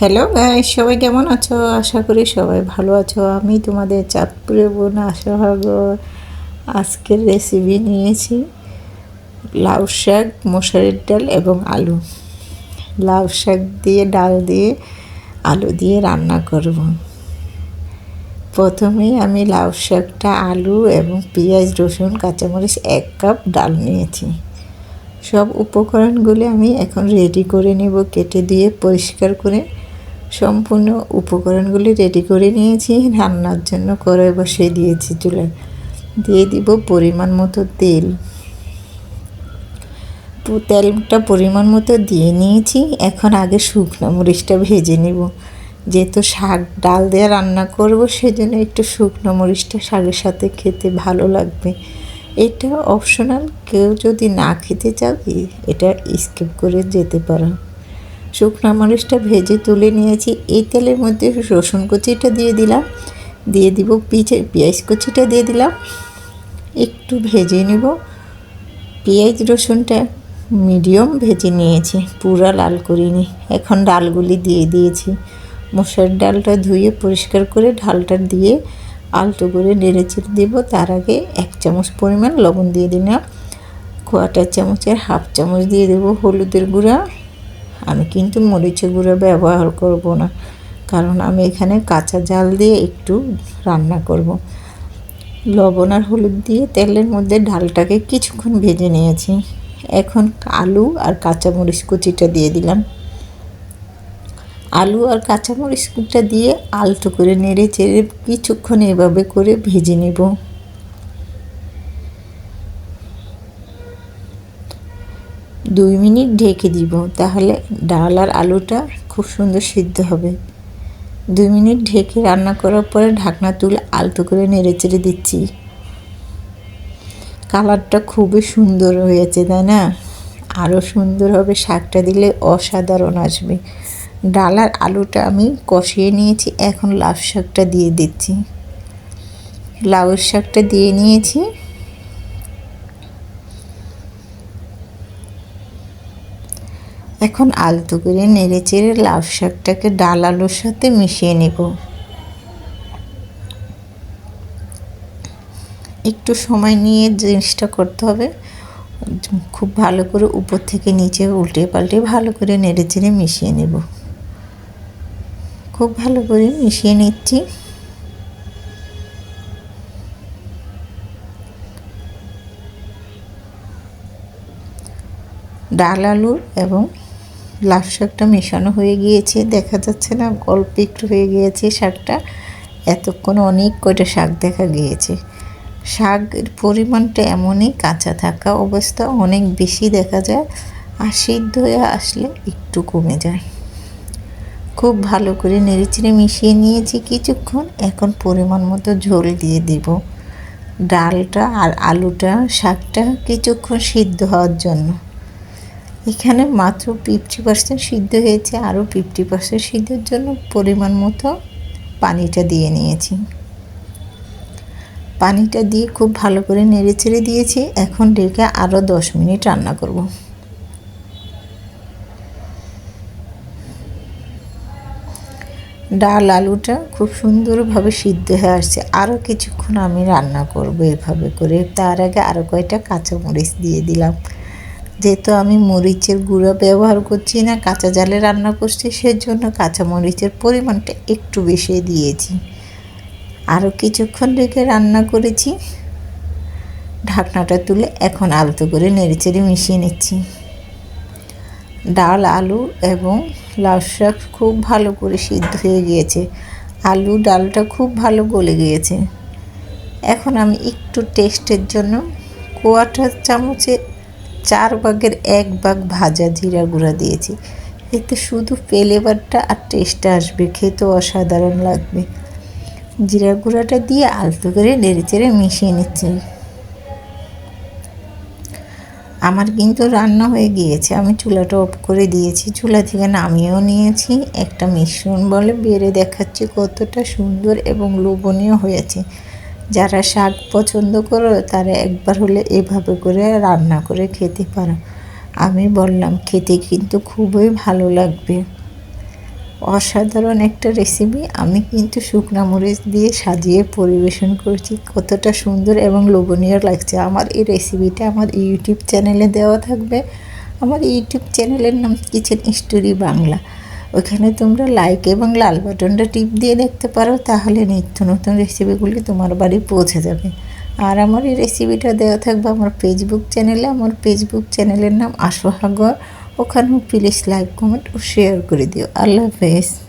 Hello guy সবাই কেমন আছো? আশা করি সবাই ভালো আছো। আমি তোমাদের চাঁদপুরে বোন আশা ভাগর আজকের রেসিপি নিয়েছি লাউ শাক মশারির ডাল এবং আলু। লাউ শাক দিয়ে, ডাল দিয়ে, আলু দিয়ে রান্না করব। প্রথমে আমি লাউ শাকটা, আলু এবং পেঁয়াজ, রসুন, কাঁচামরিচ এক কাপ ডাল নিয়েছি। সব উপকরণগুলি আমি এখন রেডি করে নেব, কেটে দিয়ে পরিষ্কার করে সম্পূর্ণ উপকরণগুলি রেডি করে নিয়েছি। রান্নার জন্য কড়াই বসিয়ে দিয়েছি চুলায়। দিয়ে দিব পরিমাণ মতো তেল। তেলটা পরিমাণ মতো দিয়ে নিয়েছি। এখন আগে শুকনো মরিচটা ভেজে নিব। যেহেতু শাক, ডাল দিয়ে রান্না করব, সেজন্য একটু শুকনো মরিচটা শাকের সাথে খেতে ভালো লাগবে। এটা অপশনাল কেউ যদি না খেতে চাও, এটা স্কিপ করে যেতে পারো। শুকনো মরিচটা ভেজে তুলে নিয়েছি। এই তেলের মধ্যে রসুন কুচিটা দিয়ে দিলাম। দিয়ে দিব পিঠে পেঁয়াজ কুচিটা দিয়ে দিলাম। একটু ভেজে নেব। পেঁয়াজ রসুনটা মিডিয়াম ভেজে নিয়েছি। পুরা লাল করিনি। এখন ডালগুলি দিয়ে দিয়েছি। মশার ডালটা ধুয়ে পরিষ্কার করে ঢালটা দিয়ে আলতো করে নেড়ে চেড়ে দেবো। তার আগে এক চামচ পরিমাণ লবণ দিয়ে দিলাম। কোয়াটার চামচের হাফ চামচ দিয়ে দেবো হলুদের গুঁড়া। আমি কিন্তু মরিচের গুঁড়ো ব্যবহার করব না। কারণ আমি এখানে কাঁচা জাল দিয়ে একটু রান্না করব। লবণ আর হলুদ দিয়ে তেলের মধ্যে ডালটাকে কিছুক্ষণ ভেজে নিয়েছি। এখন আলু আর কাঁচামরিচ কুচিটা দিয়ে দিলাম। আলু আর কাঁচামরিচটা দিয়ে আলতো করে নেড়ে চেড়ে কিছুক্ষণ এভাবে করে ভেজে নেব। দুই মিনিট ঢেকে দিব, তাহলে ডাল আর আলুটা খুব সুন্দর সিদ্ধ হবে। দুই মিনিট ঢেকে রান্না করার পরে ঢাকনা তুলে আলতো করে নেড়ে চেড়ে দিচ্ছি। কালারটা খুবই সুন্দর হয়েছে, তাই না? আরও সুন্দর হবে, শাকটা দিলে অসাধারণ আসবে। ডাল আর আলুটা আমি কষিয়ে নিয়েছি, এখন লাউ শাকটা দিয়ে দিচ্ছি। লাউ শাকটা দিয়ে নিয়েছি এখন আলতো করে নেড়ে চেড়ে লাউ শাকটাকে ডাল আলুর সাথে মিশিয়ে নেব। একটু সময় নিয়ে জিনিসটা করতে হবে। খুব ভালো করে উপর থেকে নিচে উল্টে পাল্টে ভালো করে নেড়ে চেড়ে মিশিয়ে নেব। খুব ভালো করে মিশিয়ে নিচ্ছি। ডাল আলু এবং লাউ শাকটা মেশানো হয়ে গিয়েছে। দেখা যাচ্ছে না, গল্প একটু হয়ে গিয়েছে শাকটা এতক্ষণ অনেক কয়টা শাক দেখা গিয়েছে। শাকের পরিমাণটা এমনই কাঁচা থাকা অবস্থা, অনেক বেশি দেখা যায় আর সিদ্ধ হয়ে আসলে একটু কমে যায়। খুব ভালো করে নেড়েচেড়ে মিশিয়ে নিয়েছি কিছুক্ষণ, এখন পরিমাণ মতো ঝোল দিয়ে দিব। ডালটা আর আলুটা, শাকটা কিছুক্ষণ সিদ্ধ হওয়ার জন্য। এখানে মাত্র ফিফটি পার্সেন্ট সিদ্ধ হয়েছে, আরও ফিফটি পার্সেন্ট সিদ্ধের জন্য পরিমাণ মতো পানিটা দিয়ে নিয়েছি। পানিটা দিয়ে খুব ভালো করে নেড়ে ছেড়ে দিয়েছি, এখন ডেকে আরও দশ মিনিট রান্না করব। ডাল আলুটা খুব সুন্দরভাবে সিদ্ধ হয়ে আসছে, আরও কিছুক্ষণ আমি রান্না করব এভাবে করে। তার আগে আরও কয়টা কাঁচামরিচ দিয়ে দিলাম। যেহেতু আমি মরিচের গুঁড়ো ব্যবহার করছি না, কাঁচা জালে রান্না করছি, সেজন্য কাঁচা মরিচের পরিমাণটা একটু বেশি দিয়েছি। আরও কিছুক্ষণ রেখে রান্না করেছি। ঢাকনাটা তুলে এখন আলতো করে নেড়েচেড়ে মিশিয়ে নিচ্ছি। ডাল, আলু এবং লাউ শাক খুব ভালো করে সিদ্ধ হয়ে গিয়েছে। আলু ডালটা খুব ভালো গলে গিয়েছে। এখন আমি একটু টেস্টের জন্য কোয়াটার চামচে চার ভাগের এক ভাগ ভাজা জিরা গুঁড়া দিয়েছি। এতে শুধু ফ্লেভারটা আর টেস্টটা আসবে খেতে অসাধারণ লাগবে। জিরা গুঁড়াটা দিয়ে আলতো করে নেড়ে চেড়ে মিশিয়ে নিচ্ছি। আমার কিন্তু রান্না হয়ে গিয়েছে, আমি চুলাটা অফ করে দিয়েছি। চুলা থেকে নামিয়েও নিয়েছি, একটা মিশ্রণ বলে বেড়ে দেখাচ্ছি কতটা সুন্দর এবং লোভনীয় হয়েছে। যারা শাক পছন্দ করো, তারা একবার হলে এভাবে করে রান্না করে খেতে পারো। আমি বললাম, খেতে কিন্তু খুবই ভালো লাগবে। অসাধারণ একটা রেসিপি আমি কিন্তু শুকনা মরিচ দিয়ে সাজিয়ে পরিবেশন করছি। কতটা সুন্দর এবং লোভনীয় লাগছে। আমার এই রেসিপিটা আমার ইউটিউব চ্যানেলে দেওয়া থাকবে। আমার ইউটিউব চ্যানেলের নাম কিচেন স্টোরি বাংলা। ওখানে তোমরা লাইক এবং লাল বাটনটা টিপ দিয়ে দেখতে পারো, তাহলে নিত্য নতুন রেসিপিগুলি তোমার বাড়ি পৌঁছে যাবে। আর আমার এই রেসিপিটা দেওয়া থাকবে আমার ফেসবুক চ্যানেলে আমার ফেসবুক চ্যানেলের নাম আশোহাগর ওখানেও প্লিজ লাইক কমেন্ট ও শেয়ার করে দিও। আল্লাহ হাফেজ।